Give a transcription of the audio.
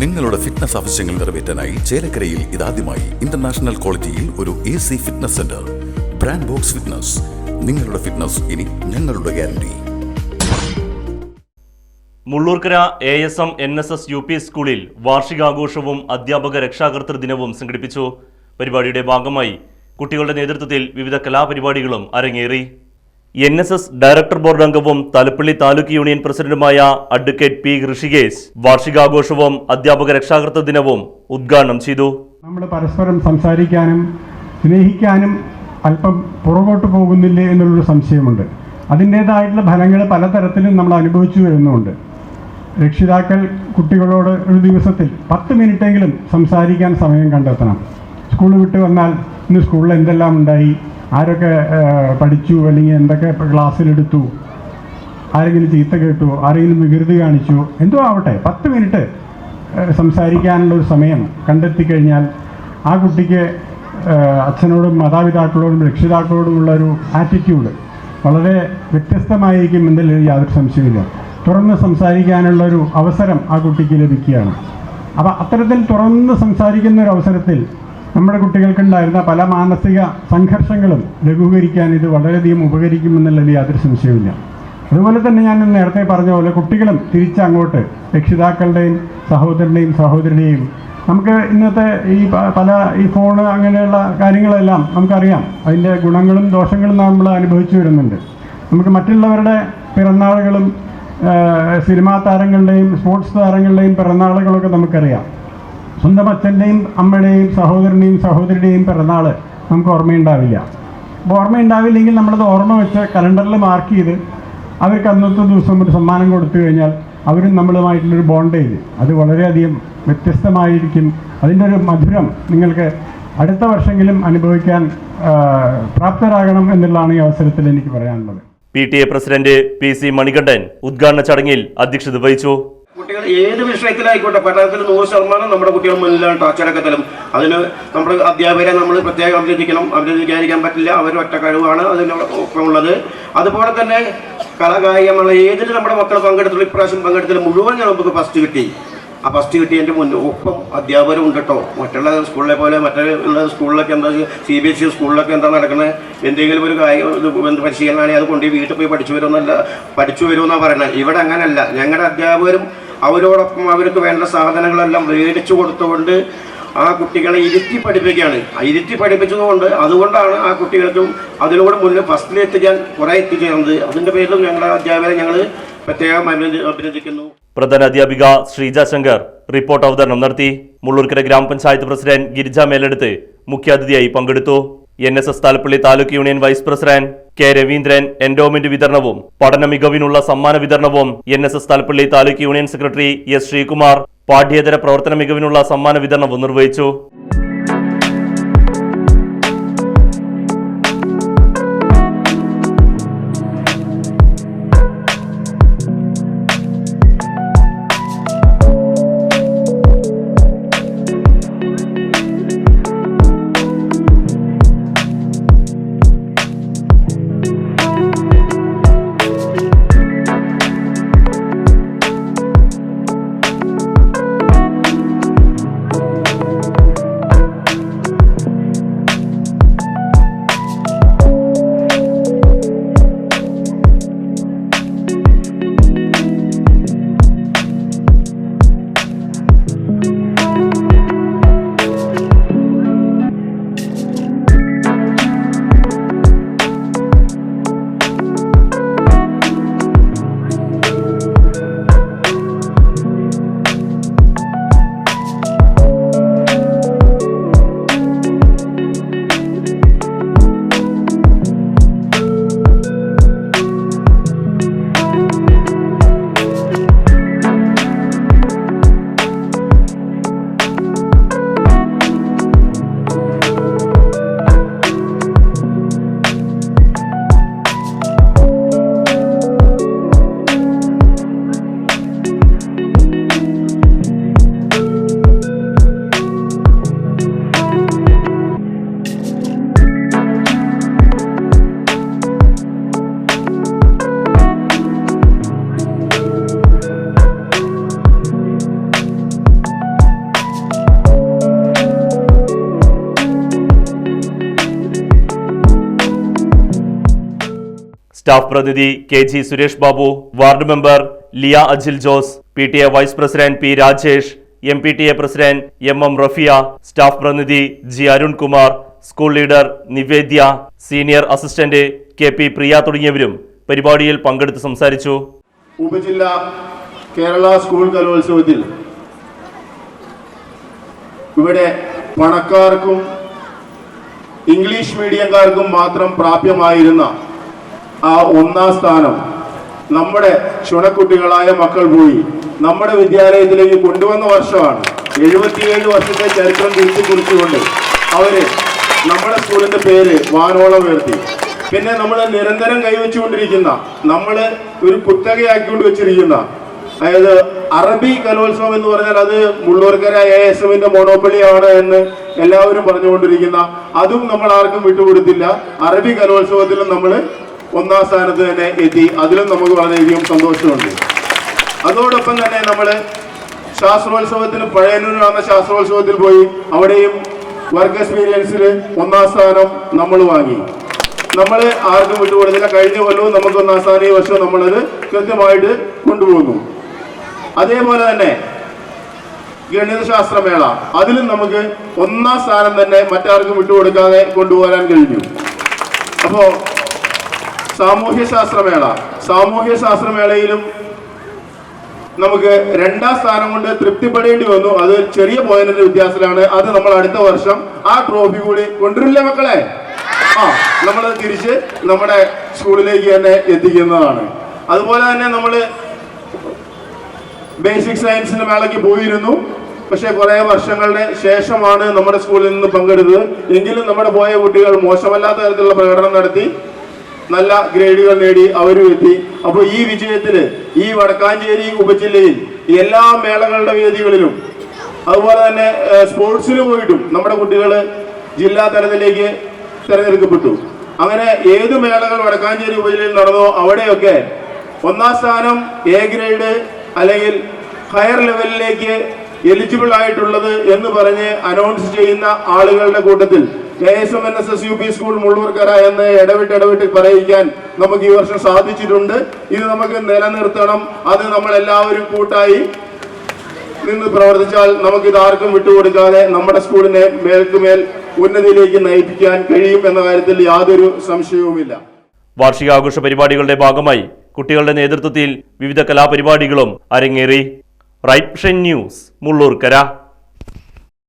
നിങ്ങളുടെ ഫിറ്റ്നസ് ആവശ്യങ്ങൾ നിറവേറ്റാനായി ചേലക്കരയിൽ ഇതാദ്യമായി ഇന്റർനാഷണൽ ക്വാളിറ്റിയിൽ ഒരു A C fitness centre brand box fitness നിങ്ങളുടെ ഫിറ്റ്നസ് ഇനി ഞങ്ങളുടെ guarantee Mullurkara A S M N S S U P സ്കൂളിൽ വാർഷികാഘോഷവും അധ്യാപക രക്ഷാകർത്തൃ ദിനവും സംഘടിപ്പിച്ചു. പരിപാടിയുടെ ഭാഗമായി കുട്ടികളുടെ നേതൃത്വത്തിൽ വിവിധ കലാപരിപാടികളും അരങ്ങേറി. N S S director board അംഗവും തലപ്പള്ളി താലൂക്ക് യൂണിയൻ പ്രസിഡന്റുമായ അഡ്വക്കേറ്റ് പി ഋഷികേശ് വാർഷികാഘോഷവും അധ്യാപക രക്ഷാകർതൃ ദിനവും ഉദ്ഘാടനം ചെയ്തു. നമ്മൾ പരസ്പരം സംസാരിക്കാനും സ്നേഹിക്കാനും അല്പം പുറകോട്ട് പോകുന്നില്ലേ എന്നുള്ളൊരു സംശയമുണ്ട്. അതിന്റേതായിട്ടുള്ള ഫലങ്ങൾ പലതരത്തിലും നമ്മൾ അനുഭവിച്ചു വരുന്നുണ്ട്. രക്ഷിതാക്കൾ കുട്ടികളോട് ഒരു ദിവസത്തിൽ പത്ത് മിനിറ്റെങ്കിലും സംസാരിക്കാൻ സമയം കണ്ടെത്തണം. സ്കൂൾ വിട്ട് വന്നാൽ ഇന്ന് സ്കൂളിൽ എന്തെല്ലാം ഉണ്ടായി? ആരൊക്കെ പഠിച്ചു അല്ലെങ്കിൽ എന്തൊക്കെ ക്ലാസ്സിലെടുത്തു? ആരെങ്കിലും ചീത്ത കേട്ടു ആരെങ്കിലും വികൃതി കാണിച്ചു എന്തോ ആവട്ടെ പത്ത് മിനിറ്റ് സംസാരിക്കാനുള്ള ഒരു സമയം കണ്ടെത്തി കഴിഞ്ഞാൽ ആ കുട്ടിക്ക് അച്ഛനോടും മാതാപിതാക്കളോടും രക്ഷിതാക്കളോടുമുള്ള ഒരു ആറ്റിറ്റ്യൂഡ് വളരെ വ്യത്യസ്തമായിരിക്കും എന്നതിൽ യാതൊരു സംശയമില്ല തുറന്ന് സംസാരിക്കാനുള്ള ഒരു അവസരം ആ കുട്ടിക്ക് ലഭിക്കുകയാണ്. അപ്പോൾ അത്തരത്തിൽ തുറന്ന് സംസാരിക്കുന്ന ഒരു അവസരത്തിൽ നമ്മുടെ കുട്ടികൾക്കുണ്ടായിരുന്ന പല മാനസിക സംഘർഷങ്ങളും ലഘൂകരിക്കാൻ ഇത് വളരെയധികം ഉപകരിക്കുമെന്നുള്ളതിൽ യാതൊരു സംശയവുമില്ല. അതുപോലെ തന്നെ ഞാൻ നേരത്തെ പറഞ്ഞ പോലെ കുട്ടികളും തിരിച്ചങ്ങോട്ട് രക്ഷിതാക്കളുടെയും സഹോദരന്റെയും സഹോദരനെയും നമുക്ക് ഇന്നത്തെ ഈ പല ഈ ഫോണ് അങ്ങനെയുള്ള കാര്യങ്ങളെല്ലാം നമുക്കറിയാം. അതിന്റെ ഗുണങ്ങളും ദോഷങ്ങളും നമ്മൾ അനുഭവിച്ചു വരുന്നുണ്ട്. നമുക്ക് മറ്റുള്ളവരുടെ പിറന്നാളുകളും സിനിമാ താരങ്ങളുടെയും സ്പോർട്സ് താരങ്ങളുടെയും പിറന്നാളുകളൊക്കെ നമുക്കറിയാം. സ്വന്തം അച്ഛന്റെയും അമ്മയുടെയും സഹോദരന്റെയും സഹോദരിയുടെയും പിറന്നാൾ നമുക്ക് ഓർമ്മയുണ്ടാവില്ല. അപ്പോൾ ഓർമ്മയുണ്ടാവില്ലെങ്കിൽ നമ്മളത് ഓർമ്മ വെച്ച് കലണ്ടറിൽ മാർക്ക് ചെയ്ത് അവർക്ക് അന്നത്തെ ദിവസം ഒരു സമ്മാനം കൊടുത്തു കഴിഞ്ഞാൽ അവരും നമ്മളുമായിട്ടുള്ളൊരു ബോണ്ടേജ് അത് വളരെയധികം വ്യത്യസ്തമായിരിക്കും. അതിന്റെ ഒരു മധുരം നിങ്ങൾക്ക് അടുത്ത വർഷമെങ്കിലും അനുഭവിക്കാൻ പ്രാപ്തരാകണം എന്നുള്ളതാണ് ഈ അവസരത്തിൽ എനിക്ക് പറയാനുള്ളത്. P T A president P C Manikandan ഉദ്ഘാടന ചടങ്ങിൽ അധ്യക്ഷത വഹിച്ചു. കുട്ടികൾ ഏത് വിഷയത്തിലായിക്കോട്ടെ പഠനത്തിൽ നൂറ് ശതമാനം നമ്മുടെ കുട്ടികൾ മുന്നിലാണ് അച്ചടക്കത്തിലും അതിന് നമ്മുടെ അധ്യാപകരെ നമ്മൾ പ്രത്യേകം അഭിനന്ദിക്കണം. അഭിനന്ദിക്കാതിരിക്കാൻ പറ്റില്ല. അവർ ഒറ്റ കഴിവാണ് അതിന്റെ ഒപ്പം ഉള്ളത് അതുപോലെ തന്നെ കലാകായികമുള്ള ഏതിൽ നമ്മുടെ മക്കൾ പങ്കെടുത്തുള്ള? ഇപ്രാവശ്യം പങ്കെടുത്തതിൽ മുഴുവൻ നമുക്ക് ഫസ്റ്റ് കിട്ടി. ആ ഫസ്റ്റ് കിട്ടിയതിന്റെ മുന്നിൽ. ഒപ്പം അധ്യാപകരും ഉണ്ട് കേട്ടോ മറ്റുള്ള സ്കൂളിലെ പോലെ മറ്റുള്ള സ്കൂളിലൊക്കെ എന്താ സി ബി എസ് ഇ സ്കൂളിലൊക്കെ എന്താ നടക്കുന്നത് എന്തെങ്കിലും ഒരു കായിക പരിശീലനമാണെങ്കിൽ അത് കൊണ്ടുപോയി വീട്ടിൽ പോയി പഠിച്ചു വരുമെന്നല്ല പഠിച്ചു വരുമെന്നാണ് പറയുന്നത് ഇവിടെ അങ്ങനെയല്ല ഞങ്ങളുടെ അധ്യാപകരും അവരോടൊപ്പം അവർക്ക് വേണ്ട സാധനങ്ങളെല്ലാം മേടിച്ചു കൊടുത്തുകൊണ്ട് ആ കുട്ടികളെ ഇരുത്തി പഠിപ്പിക്കുകയാണ്. ഇരുത്തി പഠിപ്പിച്ചതുകൊണ്ട് അതുകൊണ്ടാണ് ആ കുട്ടികൾക്കും അതിലൂടെ മുന്നിൽ ഫസ്റ്റിലെത്തിക്കാൻ കുറേ എത്തിച്ചേർന്നത്. അതിന്റെ പേരിലും ഞങ്ങളുടെ അധ്യാപകരെ ഞങ്ങൾ പ്രത്യേകം അഭിനന്ദി അഭിനന്ദിക്കുന്നു പ്രധാന അധ്യാപിക ശ്രീജ ശങ്കർ റിപ്പോർട്ട് അവതരണം നടത്തി. മുള്ളൂർക്കര ഗ്രാമപഞ്ചായത്ത് പ്രസിഡന്റ് ഗിരിജ മേലെടുത്ത് മുഖ്യാതിഥിയായി പങ്കെടുത്തു. N S S Thalappilly taluk union vice president K Raveendran endowment വിതരണവും പഠന മികവിനുള്ള സമ്മാന വിതരണവും N S S Thalappilly taluk union secretary S Sreekumar പാഠ്യേതര പ്രവർത്തന മികവിനുള്ള സമ്മാന വിതരണവും നിർവഹിച്ചു. സ്റ്റാഫ് പ്രതിനിധി K G Suresh Babu ward member Liya Ajil Jose P T A vice president P Rajesh M P T A president M M Rafiya staff പ്രതിനിധി G Arunkumar school leader Nivedya senior assistant K P Priya തുടങ്ങിയവരും പരിപാടിയിൽ പങ്കെടുത്ത് സംസാരിച്ചു. ഉപജില്ല Kerala school കലോത്സവത്തിൽ ഇവിടെ പണക്കാർക്കും English മീഡിയംകാർക്കും മാത്രം പ്രാപ്യമായിരുന്ന ആ ഒന്നാം സ്ഥാനം നമ്മുടെ ചുണക്കുട്ടികളായ മക്കൾ പോയി. നമ്മുടെ വിദ്യാലയത്തിലേക്ക് കൊണ്ടുവന്ന വർഷമാണ്. എഴുപത്തിയേഴ് വർഷത്തെ ചരിത്രം തിരിച്ചു കുറിച്ചുകൊണ്ട് അവർ നമ്മുടെ സ്കൂളിന്റെ പേര് വാനോളം ഉയർത്തി. പിന്നെ നമ്മൾ നിരന്തരം കൈവച്ചുകൊണ്ടിരിക്കുന്ന നമ്മൾ ഒരു കുത്തകയാക്കിക്കൊണ്ട് വെച്ചിരിക്കുന്ന അതായത് അറബി കലോത്സവം എന്ന് പറഞ്ഞാൽ അത് മുള്ളൂർക്കര എ എസ് എമ്മിന്റെ മോണോപ്പള്ളിയാണ് എന്ന് എല്ലാവരും പറഞ്ഞുകൊണ്ടിരിക്കുന്ന അതും നമ്മൾ ആർക്കും വിട്ടുകൊടുത്തില്ല. അറബി കലോത്സവത്തിലും നമ്മൾ ഒന്നാം സ്ഥാനത്ത് തന്നെ എത്തി. അതിലും നമുക്ക് വളരെയധികം സന്തോഷമുണ്ട്. അതോടൊപ്പം തന്നെ നമ്മൾ ശാസ്ത്രോത്സവത്തിന് പഴയനൂർ നടന്ന ശാസ്ത്രോത്സവത്തിൽ പോയി അവിടെയും വർക്ക് എക്സ്പീരിയൻസിൽ ഒന്നാം സ്ഥാനം നമ്മൾ വാങ്ങി. നമ്മൾ ആർക്കും വിട്ടുകൊടുത്തില്ല. കഴിഞ്ഞ കൊല്ലവും നമുക്ക് ഒന്നാം സ്ഥാനം ഈ വർഷം നമ്മളത് കൃത്യമായിട്ട് കൊണ്ടുപോകുന്നു. അതേപോലെ തന്നെ ഗണിതശാസ്ത്രമേള. അതിലും നമുക്ക് ഒന്നാം സ്ഥാനം തന്നെ മറ്റാർക്കും വിട്ടുകൊടുക്കാതെ കൊണ്ടുപോകാൻ കഴിഞ്ഞു. അപ്പോ സാമൂഹ്യ ശാസ്ത്രമേള സാമൂഹ്യ ശാസ്ത്രമേളയിലും നമുക്ക് രണ്ടാം സ്ഥാനം കൊണ്ട് തൃപ്തിപ്പെടേണ്ടി വന്നു. അത് ചെറിയ പോയിന്റിന്റെ വ്യത്യാസത്തിലാണ്. അത് നമ്മൾ അടുത്ത വർഷം ആ ട്രോഫി കൂടി കൊണ്ടുവരില്ലേ മക്കളെ? ആ നമ്മൾ തിരിച്ച് നമ്മുടെ സ്കൂളിലേക്ക് തന്നെ എത്തിക്കുന്നതാണ്. അതുപോലെ തന്നെ നമ്മൾ ബേസിക് സയൻസിന്റെ മേളയ്ക്ക് പോയിരുന്നു. പക്ഷെ കുറെ വർഷങ്ങളുടെ ശേഷമാണ് നമ്മുടെ സ്കൂളിൽ നിന്ന് പങ്കെടുത്തത്. എങ്കിലും നമ്മുടെ പോയ കുട്ടികൾ മോശമല്ലാത്ത തരത്തിലുള്ള പ്രകടനം നടത്തി നല്ല ഗ്രേഡുകൾ നേടി അവരും എത്തി. അപ്പോൾ ഈ വിജയത്തിൽ ഈ വടക്കാഞ്ചേരി ഉപജില്ലയിൽ എല്ലാ മേളകളുടെ വേദികളിലും അതുപോലെ തന്നെ സ്പോർട്സിൽ പോയിട്ടും നമ്മുടെ കുട്ടികൾ ജില്ലാ തലത്തിലേക്ക് തിരഞ്ഞെടുക്കപ്പെട്ടു. അങ്ങനെ ഏത് മേളകൾ വടക്കാഞ്ചേരി ഉപജില്ലയിൽ നടന്നോ അവിടെയൊക്കെ ഒന്നാം സ്ഥാനം എ ഗ്രേഡ് അല്ലെങ്കിൽ ഹയർ ലെവലിലേക്ക് എലിജിബിൾ ആയിട്ടുള്ളത് എന്ന് പറഞ്ഞ് അനൗൺസ് ചെയ്യുന്ന ആളുകളുടെ കൂട്ടത്തിൽ A S M N S S U P school Mullurkara എന്ന് ഇടവിട്ട് ഇടവിട്ട് പറയിക്കാൻ നമുക്ക് ഈ വർഷം സാധിച്ചിട്ടുണ്ട്. ഇത് നമുക്ക് നിലനിർത്തണം. അത് നമ്മൾ എല്ലാവരും കൂട്ടായി നിന്ന് പ്രവർത്തിച്ചാൽ നമുക്ക് ഇത് ആർക്കും വിട്ടുകൊടുക്കാതെ നമ്മുടെ സ്കൂളിനെ മേൽക്കുമേൽ ഉന്നതിയിലേക്ക് നയിപ്പിക്കാൻ കഴിയും എന്ന കാര്യത്തിൽ യാതൊരു സംശയവുമില്ല. വാർഷികാഘോഷ പരിപാടികളുടെ ഭാഗമായി കുട്ടികളുടെ നേതൃത്വത്തിൽ വിവിധ കലാപരിപാടികളും അരങ്ങേറി. Right news Mullurkara.